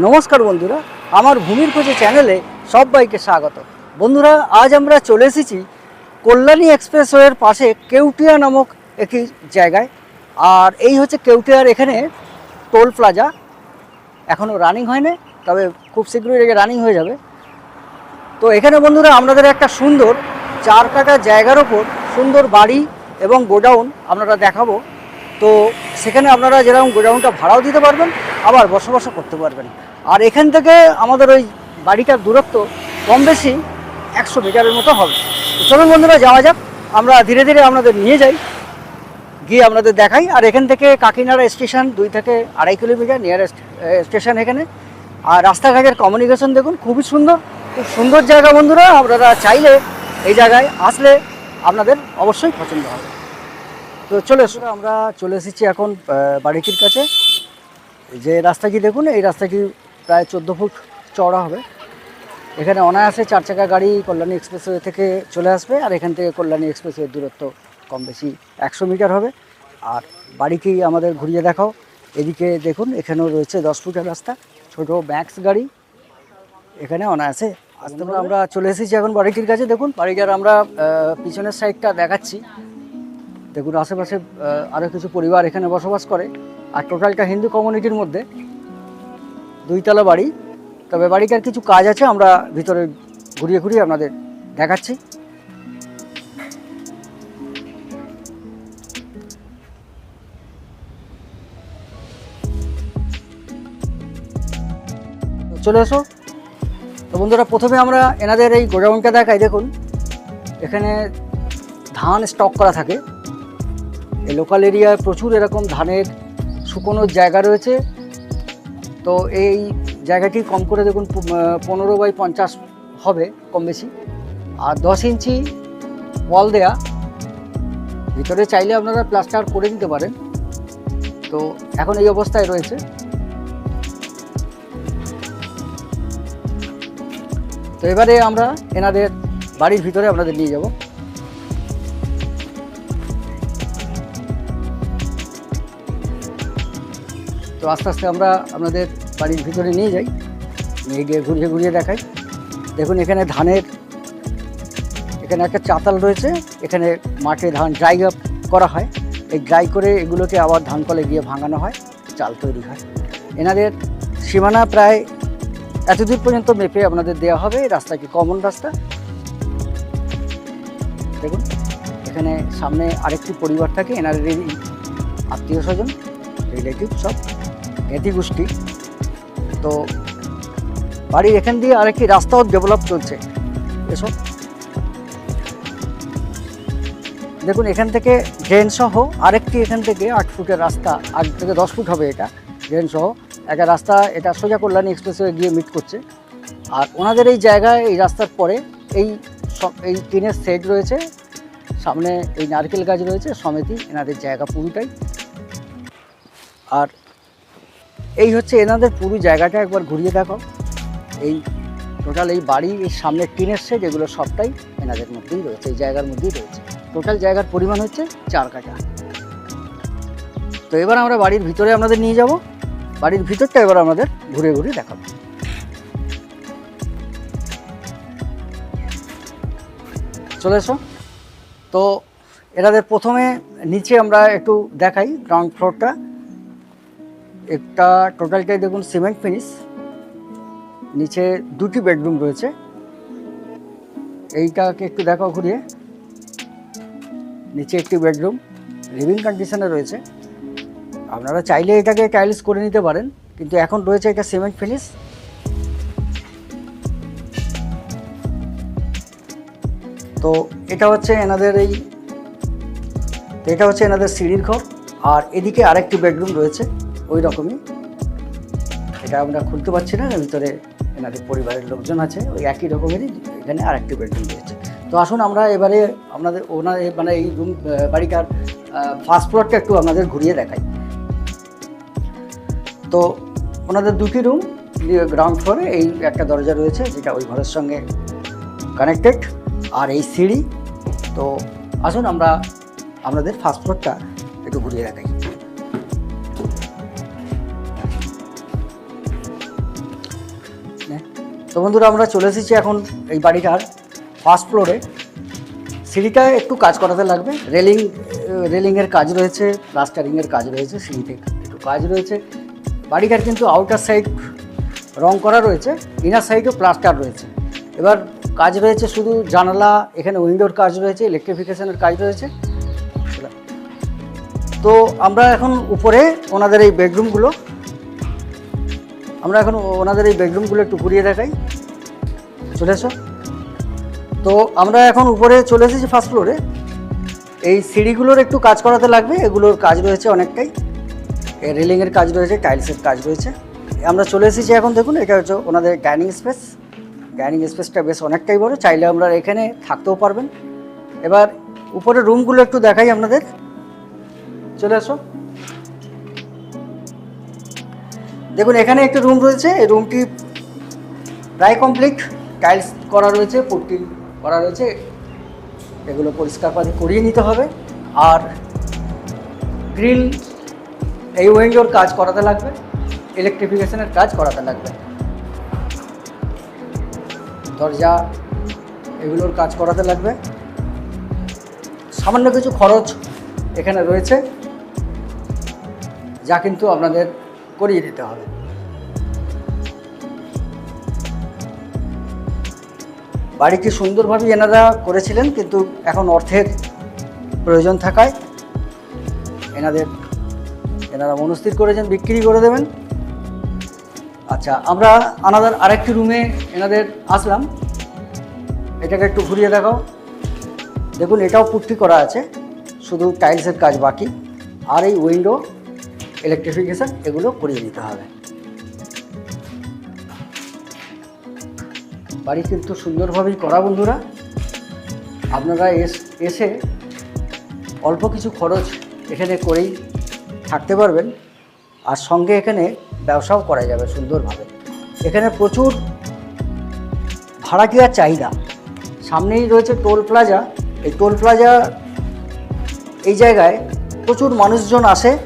নমস্কার বন্ধুরা, আমার ভূমির খোঁজে চ্যানেলে সবাইকে স্বাগত। বন্ধুরা, আজ আমরা চলে এসেছি কল্যাণী এক্সপ্রেসওয়ের পাশে কেউটিয়া নামক একটি জায়গায়। আর এই হচ্ছে কেউটিয়ার এখানে টোল প্লাজা। এখনও রানিং হয়নি, তবে খুব শীঘ্রই এটা রানিং হয়ে যাবে। তো এখানে বন্ধুরা আপনাদের একটা সুন্দর চার কাটা জায়গার ওপর সুন্দর বাড়ি এবং গোডাউন আপনারা দেখাবো। তো সেখানে আপনারা যেরকম গোডাউনটা ভাড়াও দিতে পারবেন, আবার বসবাসও করতে পারবেন। আর এখান থেকে আমাদের ওই বাড়িটার দূরত্ব কম বেশি একশো মিটারের মতো হবে। চলুন বন্ধুরা, যাওয়া যাক। আমরা ধীরে ধীরে আপনাদের নিয়ে যাই, গিয়ে আপনাদের দেখাই। আর এখান থেকে কাকিনাড়া স্টেশন দুই থেকে আড়াই কিলোমিটার নিয়ারেস্ট স্টেশন এখানে। আর রাস্তাঘাটের কমিউনিকেশন দেখুন, খুবই সুন্দর। খুব সুন্দর জায়গা বন্ধুরা, আপনারা চাইলে এই জায়গায় আসলে আপনাদের অবশ্যই পছন্দ হবে। তো চলে এসো। আমরা চলে এসেছি এখন বাড়িটির কাছে। যে রাস্তাটি দেখুন, এই রাস্তাটি প্রায় চোদ্দ ফুট চওড়া হবে। এখানে অনায়াসে চার চাকা গাড়ি কল্যাণী এক্সপ্রেসওয়ে থেকে চলে আসবে, আর এখান থেকে কল্যাণী এক্সপ্রেসওয়ের দূরত্ব কম বেশি একশো মিটার হবে। আর বাড়িটি আমাদের ঘুরিয়ে দেখাও। এদিকে দেখুন, এখানেও রয়েছে দশ ফুটের রাস্তা, ছোট ম্যাক্স গাড়ি। এখানে অনায়াসে আসতে আমরা চলে এসেছি এখন বাড়িটির কাছে। দেখুন, বাড়িটার আমরা পিছনের সাইডটা দেখাচ্ছি। দেখুন, আশেপাশে আরও কিছু পরিবার এখানে বসবাস করে। আর টোটালটা হিন্দু কমিউনিটির মধ্যে দুইতলা বাড়ি। তবে বাড়িটার কিছু কাজ আছে, আমরা ভিতরে ঘুরিয়ে ঘুরিয়ে আপনাদের দেখাচ্ছি। চলে এসো। তো বন্ধুরা, প্রথমে আমরা এনাদের এই গোডাউনটা দেখাই। দেখুন, এখানে ধান স্টক করা থাকে। এই লোকাল এরিয়ায় প্রচুর এরকম ধানের শুকোনোর জায়গা রয়েছে। তো এই জায়গাটি কম করে দেখুন পনেরো বাই পঞ্চাশ হবে কম বেশি। আর দশ ইঞ্চি ওয়াল দেয়া। ভিতরে চাইলে আপনারা প্লাস্টার করে দিতে পারেন। তো এখন এই অবস্থায় রয়েছে। তো এবারে আমরা এনাদের বাড়ির ভিতরে আপনাদের নিয়ে যাব। তো আস্তে আস্তে আমরা আপনাদের বাড়ির ভিতরে নিয়ে যাই। নিয়ে গিয়ে ঘুরিয়ে ঘুরিয়ে দেখাই। দেখুন, এখানে ধানের, এখানে একটা চাতাল রয়েছে। এখানে মাঠে ধান ড্রাই আপ করা হয়। এই ড্রাই করে এগুলোকে আবার ধান কলে গিয়ে ভাঙানো হয়, চাল তৈরি হয়। এনাদের সীমানা প্রায় এতদূর পর্যন্ত মেপে আপনাদের দেওয়া হবে। রাস্তা কি কমন রাস্তা? দেখুন, এখানে সামনে আরেকটি পরিবার থাকে। এনাদের আত্মীয় স্বজন রিলেটিভ সব। জ্ঞাতি গোষ্ঠী তো বাড়ির এখান দিয়ে আরেকটি রাস্তাও ডেভেলপ চলছে। এসব দেখুন, এখান থেকে ড্রেন সহ আরেকটি এখান থেকে আট ফুটের রাস্তা, আট থেকে দশ ফুট হবে এটা ড্রেন সহ। একটা রাস্তা, এটা সোজা কল্যাণী এক্সপ্রেসওয়ে গিয়ে মিট করছে। আর ওনাদের এই জায়গায়, এই রাস্তার পরে এই এই টিনের সেট রয়েছে। সামনে এই নারকেল গাছ রয়েছে সমিতি এনাদের জায়গা পুরোটাই। আর এই হচ্ছে এনাদের পুরো জায়গাটা, একবার ঘুরিয়ে দেখো। এই টোটাল এই বাড়ি এই সামনে টিনের সেট এগুলো সবটাই এনাদের মধ্যেই রয়েছে, এই জায়গার মধ্যেই রয়েছে। টোটাল জায়গার পরিমাণ হচ্ছে চার কাঠা। তো এবার আমরা বাড়ির ভিতরে আপনাদের নিয়ে যাব। বাড়ির ভিতরটা এবার আমাদের ঘুরে ঘুরে দেখাবো। চলে এসো। তো এনাদের প্রথমে নিচে আমরা একটু দেখাই গ্রাউন্ড ফ্লোরটা একটা টোটালটাই দেখুন সিমেন্ট ফিনিশ। নিচে দুটি বেডরুম রয়েছে। এইটাকে একটু দেখাও ঘুরিয়ে। নিচে একটি বেডরুম, লিভিং কন্ডিশনে রয়েছে। আপনারা চাইলে এটাকে টাইলস করে নিতে পারেন, কিন্তু এখন রয়েছে এটা সিমেন্ট ফিনিশ। তো এটা হচ্ছে এনাদের এই, এটা হচ্ছে এনাদের সিঁড়ির ঘর, আর এদিকে আরেকটি বেডরুম রয়েছে। ওই রকমই এটা আমরা খুলতে পারছি না, ভিতরে এনাদের পরিবারের লোকজন আছে, ওই একই রকমেরই এখানে আরেকটি বেডরুম রয়েছে। তো আসুন আমরা এবারে আপনাদের ওনার মানে এই রুম বাড়িটার ফার্স্ট ফ্লোরটা একটু আপনাদের ঘুরিয়ে দেখাই। তো ওনাদের দুটি রুম গ্রাউন্ড ফ্লোরে এই একটা দরজা রয়েছে, যেটা ওই ঘরের সঙ্গে কানেক্টেড আর এই সিঁড়ি। তো আসুন আমরা আপনাদের ফার্স্ট ফ্লোরটা একটু ঘুরিয়ে দেখাই। তো বন্ধুরা, আমরা চলে এসেছি এখন এই বাড়িটার ফার্স্ট ফ্লোরে সিঁড়িটা একটু কাজ করাতে লাগবে। রেলিং রেলিংয়ের কাজ রয়েছে, প্লাস্টারিংয়ের কাজ রয়েছে, সিঁড়িতে একটু কাজ রয়েছে। বাড়িটার কিন্তু আউটার সাইড রং করা রয়েছে ইনার সাইডও প্লাস্টার রয়েছে। এবার কাজ রয়েছে শুধু জানালা, এখানে উইন্ডোর কাজ রয়েছে ইলেকট্রিফিকেশনের কাজ রয়েছে। তো আমরা এখন উপরে ওনাদের এই বেডরুমগুলো আমরা এখন ওনাদের এই বেডরুমগুলো একটু ঘুরিয়ে দেখাই। চলে এসো। তো আমরা এখন উপরে চলে এসেছি ফার্স্ট ফ্লোরে এই সিঁড়িগুলোর একটু কাজ করাতে লাগবে, এগুলোর কাজ রয়েছে অনেকটাই। রেলিংয়ের কাজ রয়েছে, টাইলসের কাজ রয়েছে। আমরা চলে এসেছি এখন, দেখুন, এটা হচ্ছে ওনাদের ডাইনিং স্পেস। ডাইনিং স্পেসটা বেশ অনেকটাই বড়, চাইলে আমরা এখানে থাকতেও পারবেন। এবার উপরে রুমগুলো একটু দেখাই আপনাদের। চলে আসো দেখুন, এখানে একটা রুম রয়েছে। এই রুমটি প্রায় কমপ্লিট টাইলস করা রয়েছে, পুট্টি করা রয়েছে। এগুলো পরিষ্কার পাতি করিয়ে নিতে হবে। আর গ্রিল এই উইন্ডোর কাজ করাতে লাগবে। ইলেকট্রিফিকেশনের কাজ করাতে লাগবে। দরজা, এগুলোর কাজ করাতে লাগবে। সামান্য কিছু খরচ এখানে রয়েছে। যা কিন্তু আপনাদের করিয়ে দিতে হবে। বাড়িটি সুন্দরভাবেই এনারা করেছিলেন, কিন্তু এখন অর্থের প্রয়োজন থাকায় এনাদের, এনারা মনস্থির করেছেন, বিক্রি করে দেবেন। আচ্ছা আমরা আনাদার আরেকটি রুমে এনাদের আসলাম। এটাকে একটু ঘুরিয়ে দেখাও। দেখুন, এটাও পুট্টি করা আছে। শুধু টাইলসের কাজ বাকি। আর এই উইন্ডো ইলেকট্রিফিকেশন এগুলো করিয়ে নিতে হবে। বাড়ি কিন্তু সুন্দরভাবেই করা বন্ধুরা। আপনারা এস- এসে অল্প কিছু খরচ এখানে করেই থাকতে পারবেন। আর সঙ্গে এখানে ব্যবসাও করা যাবে সুন্দরভাবে। এখানে প্রচুর ভাড়া ভাড়াটিয়ার চাহিদা। সামনেই রয়েছে টোল প্লাজা। এই টোল প্লাজা এই জায়গায় প্রচুর মানুষজন আসে।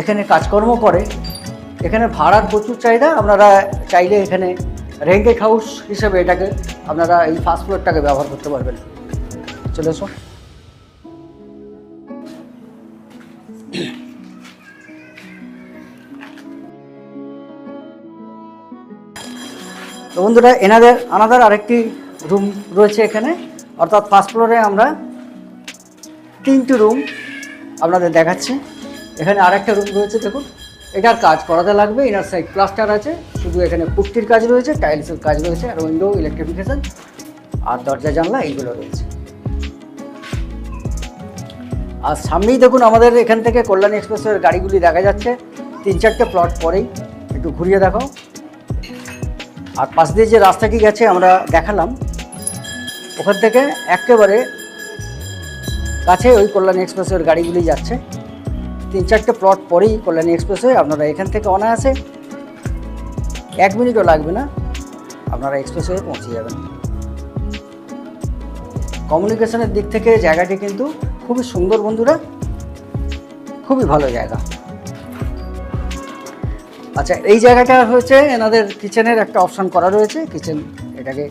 এখানে কাজকর্ম করে। এখানে ভাড়ার প্রচুর চাহিদা, আপনারা চাইলে এখানে রেন্টেড হাউস হিসেবে এটাকে আপনারা এই ফার্স্ট ফ্লোরটাকে ব্যবহার করতে পারবেন। চলে এসো তো বন্ধুরা, এনাদের, আনাদার আরেকটি রুম রয়েছে এখানে। অর্থাৎ ফার্স্ট ফ্লোরে আমরা তিনটি রুম আপনাদের দেখাচ্ছি। এখানে আরেকটা রুম রয়েছে, দেখুন। এটার কাজ করাতে লাগবে ইনার সাইড প্লাস্টার আছে, শুধু এখানে পুট্টির কাজ রয়েছে টাইলসের কাজ রয়েছে, আর উইন্ডো ইলেকট্রিফিকেশন আর দরজা, জানলা, এইগুলো রয়েছে। আর সামনেই দেখুন আমাদের এখান থেকে কল্যাণী এক্সপ্রেসের গাড়িগুলি দেখা যাচ্ছে। তিন চারটে প্লট পরেই, একটু ঘুরিয়ে দেখাও। আর পাশ দিয়ে যে রাস্তাটি গেছে, আমরা দেখালাম। ওখান থেকে একেবারে কাছে ওই কল্যাণী এক্সপ্রেসের গাড়িগুলি যাচ্ছে। তিন চারটে প্লট পরেই কল্যাণী এক্সপ্রেসওয়ে আপনারা এখান থেকে অনায়াসে এক মিনিটও লাগবে না, আপনারা এক্সপ্রেসওয়ে পৌঁছে যাবেন। কমিউনিকেশনের দিক থেকে জায়গাটি কিন্তু খুবই সুন্দর বন্ধুরা, খুবই ভালো জায়গা। আচ্ছা এই জায়গাটা হচ্ছে এনাদের কিচেনের একটা অপশান করা রয়েছে কিচেন এটাকে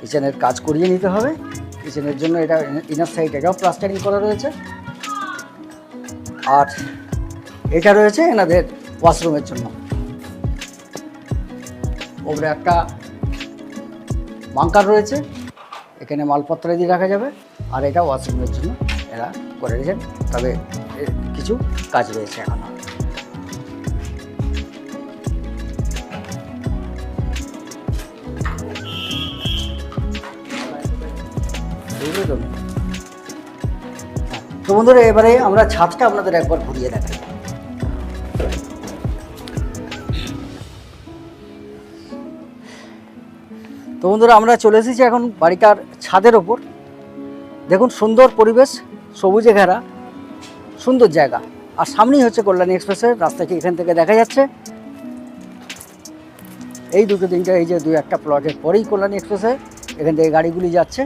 কিচেনের কাজ করিয়ে নিতে হবে। কিচেনের জন্য এটা ইনার সাইড এটাও প্লাস্টারিং করা রয়েছে। আর এটা রয়েছে এনাদের ওয়াশরুমের জন্য। ওপরে একটা বাঙ্কার রয়েছে, এখানে মালপত্র দিয়ে রাখা যাবে, আর এটা ওয়াশরুমের জন্য এরা করে রেখেছেন তবে কিছু কাজ রয়েছে এখনও। বুঝলে তো? তো বন্ধুরা, এবারে আমরা ছাদটা আপনাদের একবার ঘুরিয়ে দেখাই। তো বন্ধুরা, আমরা চলে এসেছি এখন বাড়িটার ছাদের ওপর। দেখুন, সুন্দর পরিবেশ, সবুজে ঘেরা, সুন্দর জায়গা। আর সামনেই হচ্ছে কল্যাণী এক্সপ্রেসের রাস্তাটি এখান থেকে দেখা যাচ্ছে? এই দুটো তিনটা, এই যে দু একটা প্লটের পরেই কল্যাণী এক্সপ্রেসে এখান থেকে গাড়িগুলি যাচ্ছে।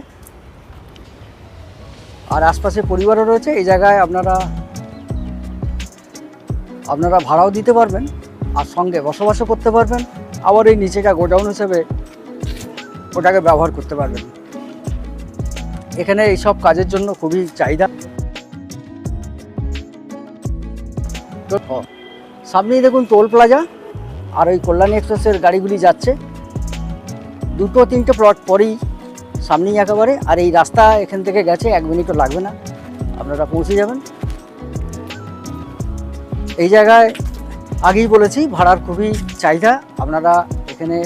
আর আশপাশে পরিবারও রয়েছে, এই জায়গায় আপনারা আপনারা ভাড়াও দিতে পারবেন আর সঙ্গে বসবাসও করতে পারবেন। আবার এই নিচেটা গোডাউন হিসেবে ওটাকে ব্যবহার করতে পারবেন। এখানে এইসব কাজের জন্য খুবই চাহিদা। তো, সামনেই দেখুন টোল প্লাজা আর ওই কল্যাণী এক্সপ্রেসের গাড়িগুলি যাচ্ছে। দুটো তিনটে প্লট পরেই সামনেই একেবারে, আর এই রাস্তা এখান থেকে গেছে, এক মিনিটও লাগবে না। আপনারা পৌঁছে যাবেন। এই জায়গায় আগেই বলেছি, ভাড়ার খুবই চাহিদা। আপনারা এখানে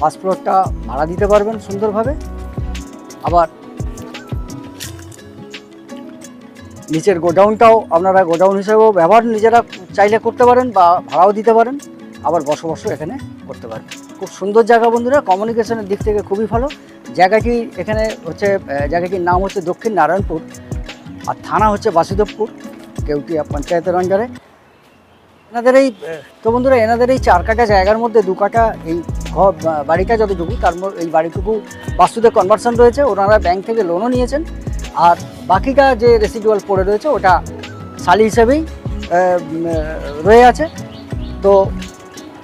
ফার্স্ট ফ্লোরটা ভাড়া দিতে পারবেন সুন্দরভাবে। আবার নিচের গোডাউনটাও আপনারা গোডাউন হিসেবেও ব্যবহার নিজেরা চাইলে করতে পারেন বা ভাড়াও দিতে পারেন। আবার বসবাসও এখানে করতে পারেন। খুব সুন্দর জায়গা বন্ধুরা কমিউনিকেশনের দিক থেকে খুবই ভালো। জায়গাটি এখানে হচ্ছে জায়গাটির নাম হচ্ছে দক্ষিণ নারায়ণপুর আর থানা হচ্ছে বাসুদেবপুর। কেউটিয়া পঞ্চায়েতের অঞ্চলে এনাদের এই, তো বন্ধুরা, এনাদের এই চার কাটা জায়গার মধ্যে দু কাটা এই ঘর বাড়িটা যতটুকু, তার এই বাড়িটুকু বাস্তুতে কনভার্সন রয়েছে। ওনারা ব্যাংক থেকে লোনও নিয়েছেন। আর বাকিটা যে রেসিডুয়াল পড়ে রয়েছে, ওটা শালি হিসেবেই রয়ে আছে। তো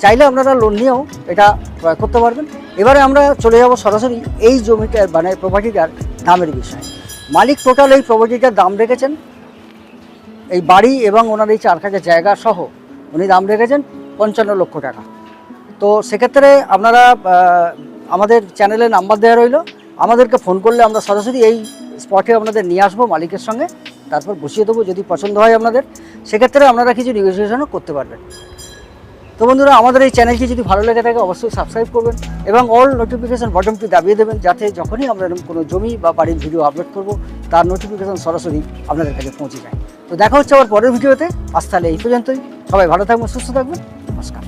চাইলে আপনারা লোন নিয়েও এটা ক্রয় করতে পারবেন। এবারে আমরা চলে যাব সরাসরি এই জমিটার মানে প্রপার্টিটার দামের বিষয়ে। মালিক টোটাল এই প্রপার্টিটার দাম রেখেছেন, এই বাড়ি এবং ওনার এই চার কাজের জায়গা সহ উনি দাম রেখেছেন পঞ্চান্ন লক্ষ টাকা। তো সেক্ষেত্রে আপনারা আমাদের চ্যানেলে নাম্বার দেওয়া রইল, আমাদেরকে ফোন করলে আমরা সরাসরি এই স্পটে আপনাদের নিয়ে আসব মালিকের সঙ্গে, তারপর বসিয়ে দেবো যদি পছন্দ হয় আপনাদের। সেক্ষেত্রে আপনারা কিছু নেগোসিয়েশনও করতে পারবেন। তো বন্ধুরা, আমাদের এই চ্যানেলটি যদি ভালো লেগে থাকে, অবশ্যই সাবস্ক্রাইব করবেন এবং অল নোটিফিকেশন বটনটি দাবিয়ে দেবেন যাতে যখনই আমরা কোনো জমি বা বাড়ির ভিডিও আপলোড করব, তার নোটিফিকেশান সরাসরি আপনাদের কাছে পৌঁছে যায়। তো দেখা হচ্ছে আবার পরের ভিডিওতে আজ তাহলে এই পর্যন্তই। সবাই ভালো থাকবেন, সুস্থ থাকবেন। নমস্কার।